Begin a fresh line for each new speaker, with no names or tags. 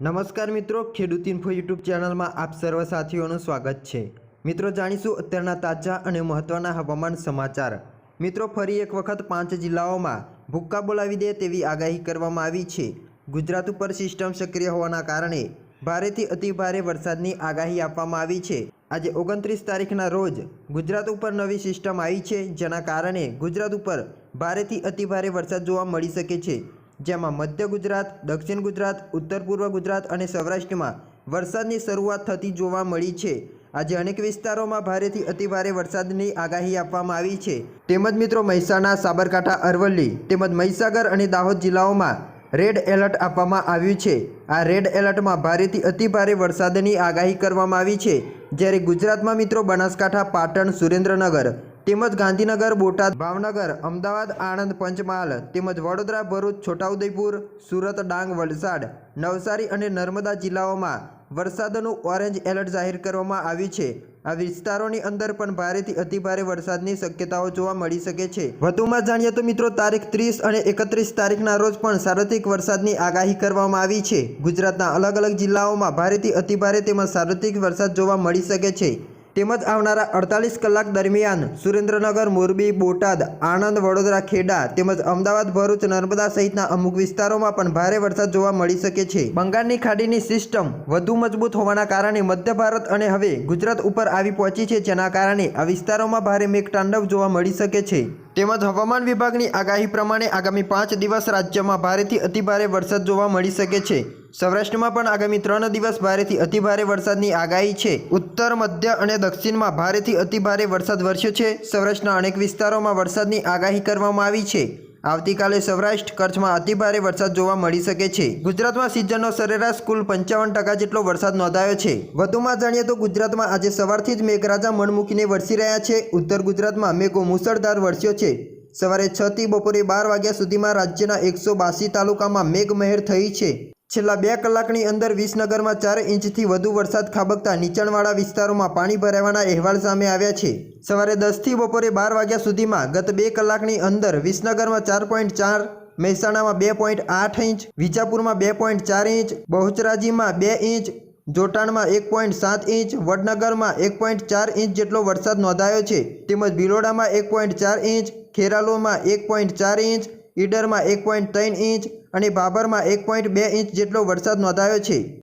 નમસ્કાર મિત્રો, ખેડૂત ઇન્ફો યુટ્યુબ ચેનલમાં આપ સર્વ સાથીઓનું સ્વાગત છે. મિત્રો, જાણીશું અત્યારના તાજા અને મહત્ત્વના હવામાન સમાચાર. મિત્રો, ફરી એક વખત પાંચ જિલ્લાઓમાં ભૂક્કા બોલાવી દે તેવી આગાહી કરવામાં આવી છે. ગુજરાત ઉપર સિસ્ટમ સક્રિય હોવાના કારણે ભારેથી અતિભારે વરસાદની આગાહી આપવામાં આવી છે. આજે ઓગણત્રીસ તારીખના રોજ ગુજરાત ઉપર નવી સિસ્ટમ આવી છે, જેના કારણે ગુજરાત ઉપર ભારેથી અતિભારે વરસાદ જોવા મળી શકે છે. જેમાં મધ્ય ગુજરાત, દક્ષિણ ગુજરાત, ઉત્તર પૂર્વ ગુજરાત અને સૌરાષ્ટ્રમાં વરસાદની શરૂઆત થતી જોવા મળી છે. આજે અનેક વિસ્તારોમાં ભારેથી અતિભારે વરસાદની આગાહી આપવામાં આવી છે. તેમજ મિત્રો મહેસાણા, સાબરકાંઠા, અરવલ્લી તેમજ મહીસાગર અને દાહોદ જિલ્લાઓમાં રેડ એલર્ટ આપવામાં આવ્યું છે. આ રેડ એલર્ટમાં ભારેથી અતિભારે વરસાદની આગાહી કરવામાં આવી છે. જ્યારે ગુજરાતમાં મિત્રો બનાસકાંઠા, પાટણ, સુરેન્દ્રનગર તેમજ ગાંધીનગર, બોટાદ, ભાવનગર, અમદાવાદ, આણંદ, પંચમહાલ, તેમજ વડોદરા, ભરૂચ, છોટાઉદેપુર, સુરત, ડાંગ, વલસાડ, નવસારી અને નર્મદા જિલ્લાઓમાં વરસાદનું ઓરેન્જ એલર્ટ જાહેર કરવામાં આવ્યું છે. આ વિસ્તારોની અંદર પણ ભારેથી અતિભારે વરસાદની શક્યતાઓ જોવા મળી શકે છે. વધુમાં જાણીએ તો મિત્રો, તારીખ ત્રીસ અને એકત્રીસ તારીખના રોજ પણ સાર્વત્રિક વરસાદની આગાહી કરવામાં આવી છે. ગુજરાતના અલગ અલગ જિલ્લાઓમાં ભારેથી અતિભારે તેમજ સાર્વત્રિક વરસાદ જોવા મળી શકે છે. તેમજ આવનારા અડતાલીસ કલાક દરમિયાન સુરેન્દ્રનગર, મોરબી, બોટાદ, આણંદ, વડોદરા, ખેડા તેમજ અમદાવાદ, ભરૂચ, નર્મદા સહિતના અમુક વિસ્તારોમાં પણ ભારે વરસાદ જોવા મળી શકે છે. બંગાળની ખાડીની સિસ્ટમ વધુ મજબૂત હોવાના કારણે મધ્ય ભારત અને હવે ગુજરાત ઉપર આવી પહોંચી છે, જેના કારણે આ વિસ્તારોમાં ભારે મેઘતાંડવ જોવા મળી શકે છે. તેમજ હવામાન વિભાગની આગાહી પ્રમાણે આગામી પાંચ દિવસ રાજ્યમાં ભારેથી અતિભારે વરસાદ જોવા મળી શકે છે. સૌરાષ્ટ્રમાં પણ આગામી ત્રણ દિવસ ભારેથી અતિભારે વરસાદની આગાહી છે. ઉત્તર, મધ્ય અને દક્ષિણમાં ભારેથી અતિભારે વરસાદ વરસ્યો છે. સૌરાષ્ટ્રના અનેક વિસ્તારોમાં વરસાદની આગાહી કરવામાં આવી છે. આવતીકાલે સૌરાષ્ટ્ર કચ્છમાં અતિભારે વરસાદ જોવા મળી શકે છે. ગુજરાતમાં સિઝનનો સરેરાશ કુલ પંચાવન ટકા જેટલો વરસાદ નોંધાયો છે. વધુમાં જાણીએ તો ગુજરાતમાં આજે સવારથી જ મેઘરાજા મણ મૂકીને વરસી રહ્યા છે. ઉત્તર ગુજરાતમાં મેઘો મુસળધાર વરસ્યો છે. સવારે છથી બપોરે બાર વાગ્યા સુધીમાં રાજ્યના એકસો બાસી તાલુકામાં મેઘમહેર થઈ છે. છેલ્લા બે કલાકની અંદર વિસનગરમાં ચાર ઇંચથી વધુ વરસાદ ખાબકતા નીચાણવાળા વિસ્તારોમાં પાણી ભરાવાના અહેવાલ સામે આવ્યા છે. સવારે દસથી બપોરે બાર વાગ્યા સુધીમાં ગત બે કલાકની અંદર વિસનગરમાં ચાર પોઈન્ટ ચાર, મહેસાણામાં બે પોઈન્ટ આઠ ઇંચ, વિજાપુરમાં બે પોઈન્ટ ચાર ઇંચ, બહુચરાજીમાં બે ઇંચ, જોટાણમાં એક પોઈન્ટ સાત ઇંચ, વડનગરમાં એક પોઈન્ટ ચાર ઇંચ જેટલો વરસાદ નોંધાયો છે. તેમજ ભિલોડામાં એક પોઈન્ટ ચાર ઇંચ, ખેરાલુમાં એક પોઈન્ટ ચાર ઇંચ ઈડરમાં એક પોઈન્ટ ત્રણ ઇંચ અને ભાભરમાં એક પોઈન્ટ બે ઇંચ જેટલો વરસાદ નોંધાયો છે.